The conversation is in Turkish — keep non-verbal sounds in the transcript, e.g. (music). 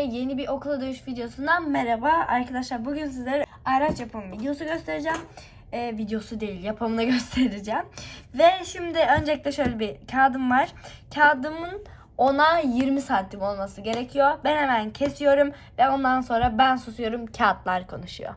Yeni bir okula dönüş videosundan merhaba arkadaşlar. Bugün sizlere araç yapım videosu göstereceğim. Ee, videosu değil yapımını (laughs) göstereceğim. Ve şimdi öncelikle şöyle bir kağıdım var. Kağıdımın ona 20 santim olması gerekiyor. Ben hemen kesiyorum ve ondan sonra ben susuyorum kağıtlar konuşuyor.